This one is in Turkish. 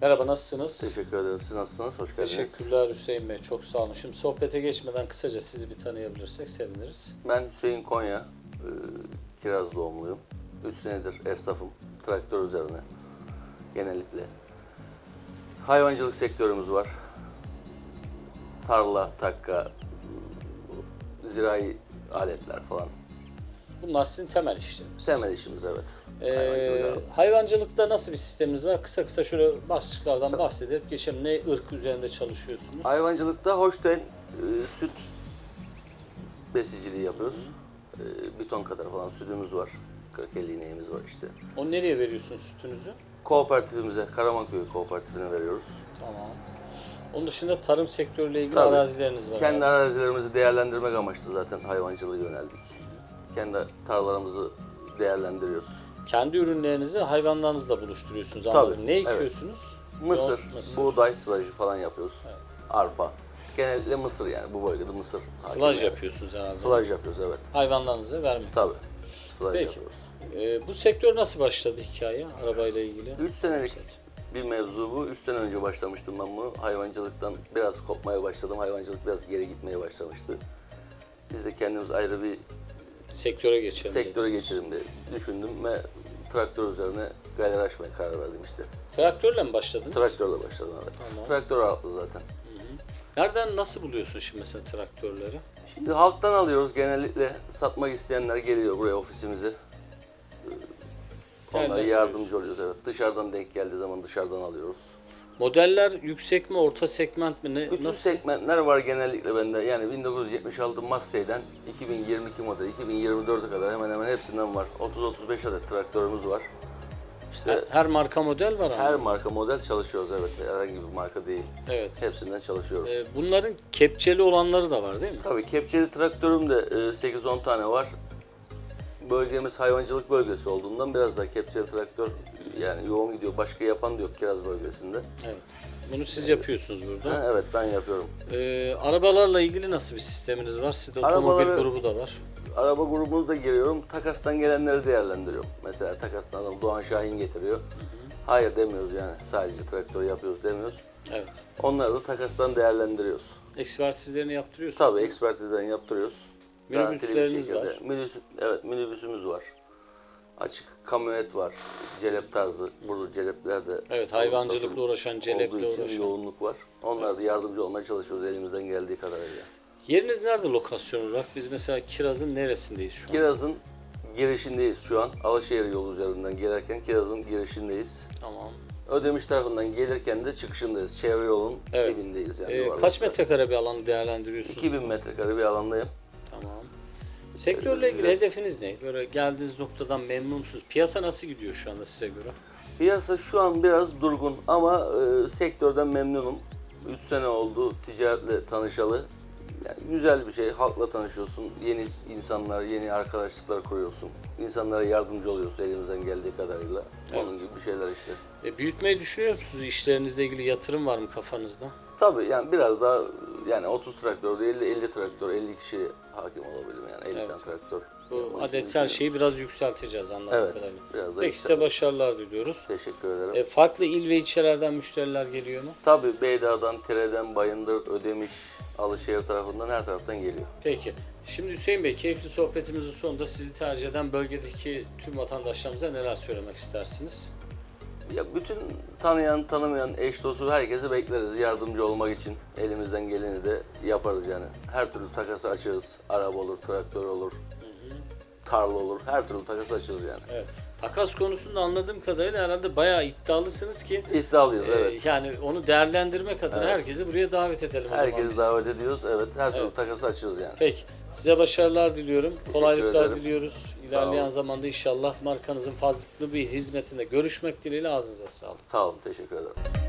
Merhaba nasılsınız? Teşekkür ederim. Siz nasılsınız? Hoş geldiniz. Teşekkürler Hüseyin Bey. Çok sağ olun. Şimdi sohbete geçmeden kısaca sizi bir tanıyabilirsek seviniriz. Ben Hüseyin Konya, e, Kiraz doğumluyum. 3 senedir esnafım, traktör üzerine genellikle. Hayvancılık sektörümüz var. Tarla, takka, zirai aletler falan. Bunlar sizin temel işleriniz. Temel işimiz evet. Ee, Hayvancılık abi. hayvancılıkta nasıl bir sisteminiz var? Kısa kısa şöyle başlıklardan bahsedip geçelim. Ne ırk üzerinde çalışıyorsunuz? Hayvancılıkta Holstein e, süt besiciliği yapıyoruz. E, bir ton kadar falan sütümüz var. 40-50 ineğimiz var işte. O nereye veriyorsunuz sütünüzü? Kooperatifimize, Karamanköy Kooperatifine veriyoruz. Tamam. Onun dışında tarım sektörüyle ilgili Tabii. arazileriniz var. Kendi abi. arazilerimizi değerlendirmek amaçlı zaten hayvancılığa yöneldik. Kendi tarlalarımızı değerlendiriyoruz. Kendi ürünlerinizi hayvanlarınızla buluşturuyorsunuz Tabii, anladım. Ne evet. ekiyorsunuz? Mısır, Yoğurt, mısır. buğday sılajı falan yapıyoruz. Arpa. Genellikle mısır yani bu bölgede mısır. Sılaj yani. yapıyorsunuz herhalde. Sılaj yapıyoruz evet. Hayvanlarınıza vermek. Tabii. Sılaj Peki. yapıyoruz. Ee, bu sektör nasıl başladı hikaye arabayla ilgili? 3 senelik bir mevzu bu. 3 sene önce başlamıştım ben bunu. Hayvancılıktan biraz kopmaya başladım. Hayvancılık biraz geri gitmeye başlamıştı. Biz de kendimiz ayrı bir Sektöre geçelim. sektöre geçelim diye düşündüm ve traktör üzerine galeri açmaya karar verdim işte. Traktörle mi başladınız? Traktörle başladım evet. Tamam. Traktör ağırlıklı zaten. Nereden nasıl buluyorsun şimdi mesela traktörleri? Şimdi halktan alıyoruz genellikle satmak isteyenler geliyor buraya ofisimize. Ee, Onlara Nereden yardımcı oluyoruz evet. Dışarıdan denk geldiği zaman dışarıdan alıyoruz. Modeller yüksek mi, orta segment mi? Ne, Bütün nasıl? segmentler var genellikle bende. Yani 1976 Massey'den 2022 model, 2024'e kadar hemen hemen hepsinden var. 30-35 adet traktörümüz var. İşte Her, her marka model var ama. her marka model çalışıyoruz evet. Herhangi bir marka değil. Evet. Hepsinden çalışıyoruz. Ee, bunların kepçeli olanları da var değil mi? Tabii kepçeli traktörüm de e, 8-10 tane var. Bölgemiz hayvancılık bölgesi olduğundan biraz daha kepçeli traktör yani yoğun gidiyor. Başka yapan da yok Kiraz bölgesinde. Evet. Bunu siz yapıyorsunuz burada. Ha, evet ben yapıyorum. Ee, arabalarla ilgili nasıl bir sisteminiz var? Sizde otomobil Arabaları- grubu da var. Araba grubunu da giriyorum. Takastan gelenleri değerlendiriyorum. Mesela takastan adam Doğan Şahin getiriyor. Hayır demiyoruz yani. Sadece traktör yapıyoruz demiyoruz. Evet. Onları da takastan değerlendiriyoruz. Ekspertizlerini yaptırıyorsunuz. Tabii ekspertizlerini yaptırıyoruz. Minibüsleriniz var. Minibüs, evet minibüsümüz var. Açık kamyonet var. Celep tarzı. Burada celepler de Evet, hayvancılıkla uğraşan, celeple olduğu için uğraşan. yoğunluk var. Onlara da yardımcı olmaya çalışıyoruz elimizden geldiği kadarıyla. Yeriniz nerede lokasyon olarak? Biz mesela Kiraz'ın neresindeyiz şu an? Kiraz'ın girişindeyiz şu an. Alaşehir yolu üzerinden gelirken Kiraz'ın girişindeyiz. Tamam. Ödemiş tarafından gelirken de çıkışındayız. Çevre yolun Evet. dibindeyiz. Yani Ee, kaç metrekare bir alanı değerlendiriyorsunuz? 2000 metrekare bir alandayım. Tamam. Sektörle ilgili hedefiniz ne? Böyle geldiğiniz noktadan memnun musunuz? Piyasa nasıl gidiyor şu anda size göre? Piyasa şu an biraz durgun ama e, sektörden memnunum. 3 sene oldu ticaretle tanışalı. Yani güzel bir şey. Halkla tanışıyorsun. Yeni insanlar, yeni arkadaşlıklar kuruyorsun. İnsanlara yardımcı oluyorsun elimizden geldiği kadarıyla. Onun gibi bir şeyler işte. E, büyütmeyi düşünüyor musunuz? İşlerinizle ilgili yatırım var mı kafanızda? Tabii yani biraz daha yani 30 traktör değil de 50 traktör, 50 kişi hakim olabilirim yani 50 Evet. tane traktör. Bu adetsel şeyi biraz yükselteceğiz anladığım Evet, kadarıyla. biraz da Peki size başarılar diliyoruz. Teşekkür ederim. E, farklı il ve ilçelerden müşteriler geliyor mu? Tabii Beydağ'dan, Tire'den, Bayındır, Ödemiş, Alışehir tarafından her taraftan geliyor. Peki. Şimdi Hüseyin Bey keyifli sohbetimizin sonunda sizi tercih eden bölgedeki tüm vatandaşlarımıza neler söylemek istersiniz? Ya bütün tanıyan, tanımayan, eş dostu herkese bekleriz yardımcı olmak için. Elimizden geleni de yaparız yani. Her türlü takası açarız. Araba olur, traktör olur, tarla olur. Her türlü takası açarız yani. Evet. Takas konusunda anladığım kadarıyla herhalde bayağı iddialısınız ki İddialıyız e, evet. yani onu değerlendirmek adına Evet. herkesi buraya davet edelim o zaman Herkesi biz. davet ediyoruz. Evet, her türlü Evet. takası açıyoruz yani. Peki. Size başarılar diliyorum. Kolaylıklar ederim. diliyoruz. İlerleyen zamanda inşallah markanızın fazlıklı bir hizmetinde görüşmek dileğiyle ağzınıza sağlık. Sağ olun, teşekkür ederim.